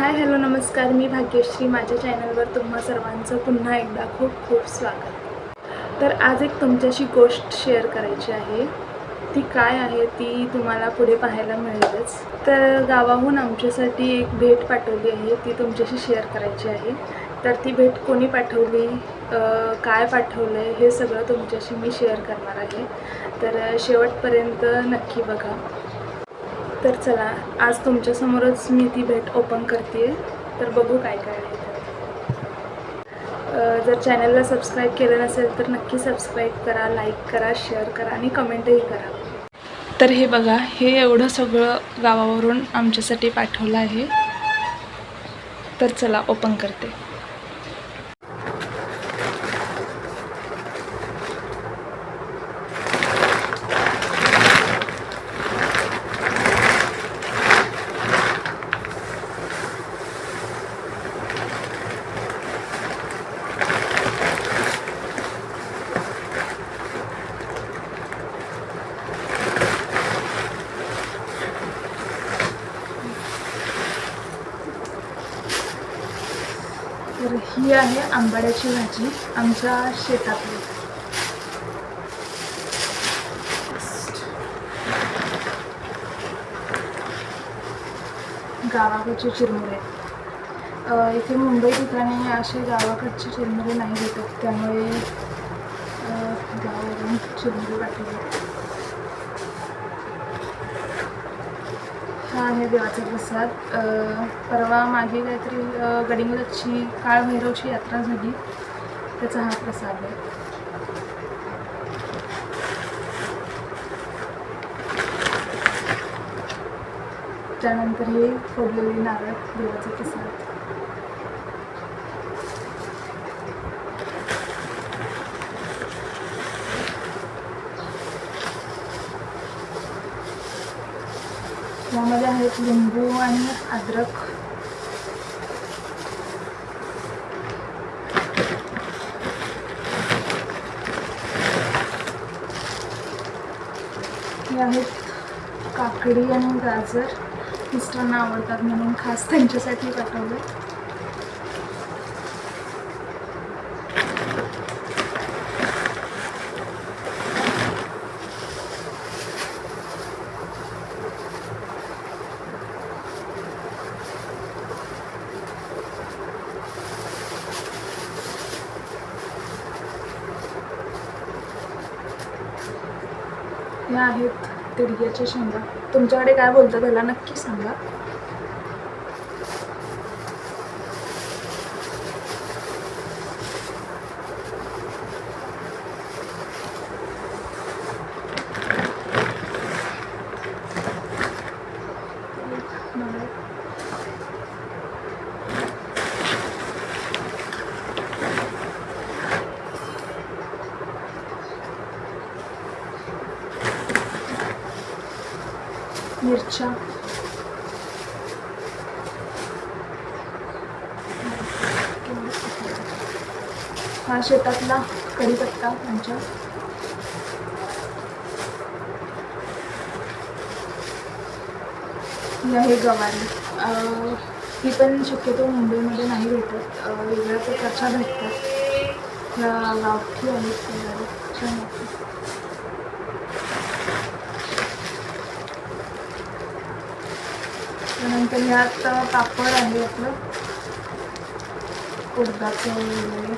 Hi hello नमस्कार. मी भाग्यश्री. माझ्या चॅनलवर तुम्हा सर्वांचं पुन्हा एकदा खूप खूप स्वागत. तर आज एक तुमच्याशी गोष्ट शेअर करायची आहे. ती काय आहे ती तुम्हाला पुढे पाहायला मिळेलच. तर गावाहून आमच्यासाठी एक भेट पाठवली आहे. ती तुमच्याशी शेअर करायची आहे. तर ती भेट कोणी पाठवली? काय पाठवलं आहे हे सगळं तुमच्याशी मी शेअर करणार आहे. तर शेवटपर्यंत नक्की बघा. तर चला आज तुमच्यासमोरच मी ती भेट ओपन करते तर बघू काय काय आहे. जर चॅनलला सबस्क्राईब केलं नसेल तर नक्की सबस्क्राईब करा लाईक करा शेअर करा आणि कमेंटही करा. तर हे बघा हे एवढं सगळं गावावरून आमच्यासाठी पाठवलं आहे. तर चला ओपन करते तर ही आहे आंबाड्याची भाजी आमच्या शेतातली. गावाकडचे चिरमुरे. इथे मुंबई ठिकाणी असे गावाकडचे चिरमुरे नाही भेटत त्यामुळे गावावरून चिरमुरे वाटले आहे देवाचा प्रसाद. परवा मागे काहीतरी अ, काळभैरवची यात्रा झाली. त्याचा हा प्रसाद आहे. त्यानंतर हे फोडलेले नारळ देवाचा प्रसाद. यामध्ये आहेत लिंबू आणि अद्रक. हे आहेत काकडी आणि गाजर. मिस्टरांना आवडतात म्हणून खास त्यांच्यासाठी पाठवलं या आहेत तिडग्याच्या शेंगा. तुमच्याकडे काय बोलतं त्याला नक्की सांगा. मिरच्या. हा शेतातला कढीपत्ता आमच्या. ही आहे गवारी ही पण शक्यतो मुंबईमध्ये नाही भेटत. वेगळ्या प्रकारच्या भेटतात. ह्या गावठी आहेत. छान वाटतात त्यानंतर ह्यात पापड आहे आपलं. उडदाचं वगैरे.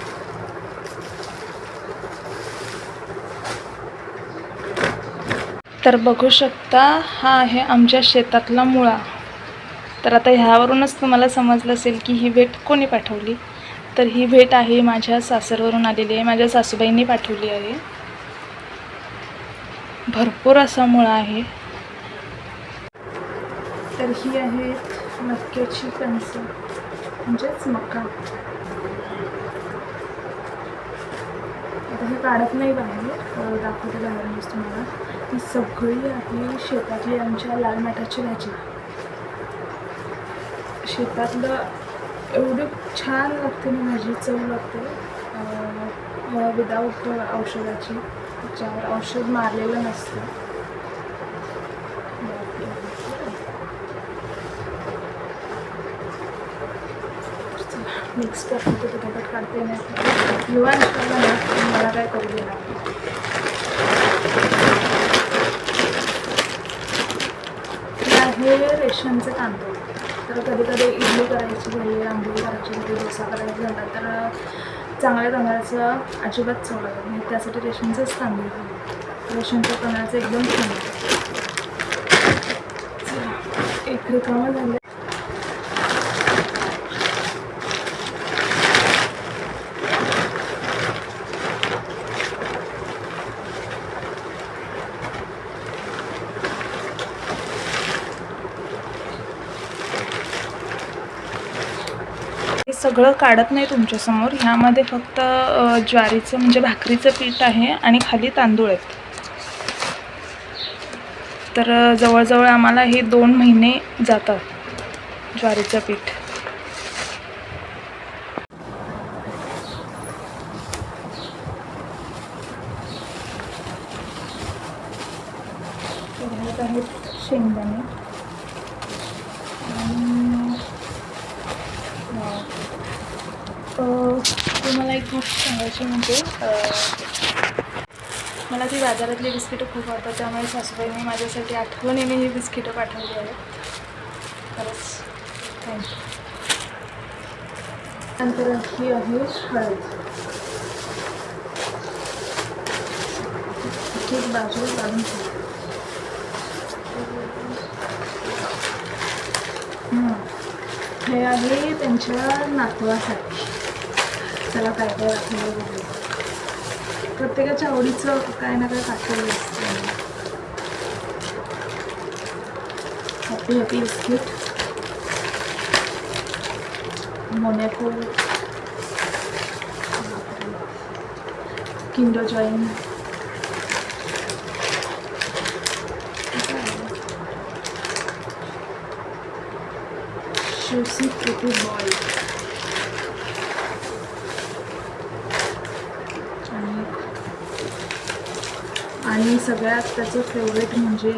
तर बघू शकता हा आहे आमच्या शेतातला मुळा. तर आता ह्यावरूनच तुम्हाला समजलं असेल की ही भेट कोणी पाठवली. तर ही भेट आहे माझ्या सासरवरून आलेली आहे माझ्या सासूबाईंनी पाठवली आहे. भरपूर असा मुळा आहे. तर ही आहे मक्याची कणसं म्हणजेच मका. आता हे काढत नाही बाहेर अं, दाखवते बाहेरूनच तुम्हाला. ती सगळी आहे शेतातली आमच्या लाल माठाची भाजी. शेतातलं एवढं छान लागते ना भाजी चव लागते. विदाऊट औषधाची. त्याच्यावर औषध मारलेलं नसतं. मिक्स करून ते पटापट काढते नाही युवा निष्काळला ना मला काय करू देणार हे आहे रेशनचे तांदूळ तर कधी कधी इडली करायची झाली आंबोळी करायची झाली डोसा करायचा झाला तर चांगल्या तांदळाचं अजिबात चव लागत त्यासाठी रेशनचेच तांदूळ घालू रेशनच्या तांदळाचं एकदम छान एक रिकामं झालं. सगळं काढत नाही तुमच्यासमोर. ह्यामध्ये फक्त ज्वारीचं म्हणजे भाकरीचं पीठ आहे आणि खाली तांदूळ आहेत. तर जवळजवळ आम्हाला हे दोन महिने जातात ज्वारीचं पीठ तर ह्यात आहेत शेंगदाणे आणि अ, तुम्हाला एक गोष्ट सांगायची म्हणजे मला ती बाजारातली बिस्किटं खूप आवडतात त्यामुळे सासूबाईंनी माझ्यासाठी आठवणीने ही बिस्किटं पाठवली आहेत. खरंच थँक्यू नंतर ही आहे हळद. ठीक बाजू काढून ठेवा. हं. हे आहे त्यांच्या नातवासाठी त्याला काय काय वाटलं बघूया प्रत्येकाच्या आवडीचं काय ना काय पाठवलं असतं. Happy happy biscuit Monaco kinder join Juicy Fruity Boy. आणि आणि सगळ्यात त्याचं फेवरेट म्हणजे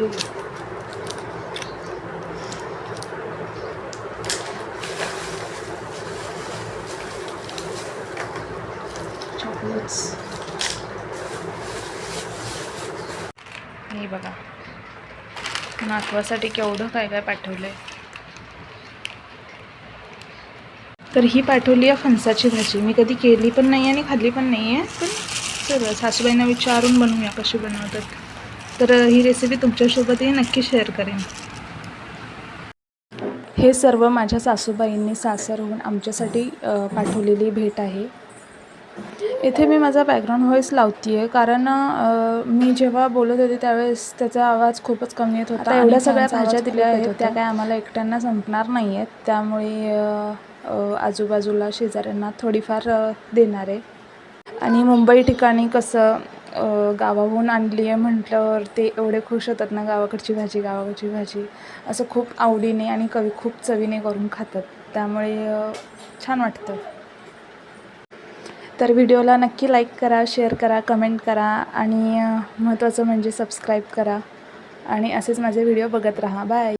चॉकलेट्स हे बघा. नातवासाठी केवढं काय काय पाठवलं आहे तर ही पाठवली आहे फणसाची भाजी. मी कधी केली पण नाही आणि खाल्ली पण नाही आहे पण चला सासूबाईंना विचारून बनवूया कशी बनवतात. तर ही रेसिपी तुमच्यासोबतही नक्की शेअर करेन. हे सर्व माझ्या सासूबाईंनी सासरहून आमच्यासाठी पाठवलेली भेट आहे. इथे मी माझा बॅकग्राऊंड व्हॉईस लावते आहे कारण मी जेव्हा बोलत होते त्यावेळेस त्याचा आवाज खूपच कमी येत होता एवढ्या सगळ्या भाज्या दिल्या आहेत त्या काय आम्हाला एकट्यांना संपणार नाही आहेत त्यामुळे आजूबाजूला शेजाऱ्यांना थोडीफार देणार आहे. आणि मुंबई ठिकाणी कसं गावाहून आणली आहे म्हटल्यावर ते एवढे खुश होतात ना गावाकडची भाजी गावाकडची भाजी. असं खूप आवडीने आणि कवी खूप चवीने करून खातात. त्यामुळे छान वाटतं. तर व्हिडिओला नक्की लाईक करा शेअर करा कमेंट करा आणि महत्त्वाचं म्हणजे सबस्क्राईब करा. आणि असेच माझे व्हिडिओ बघत राहा. बाय!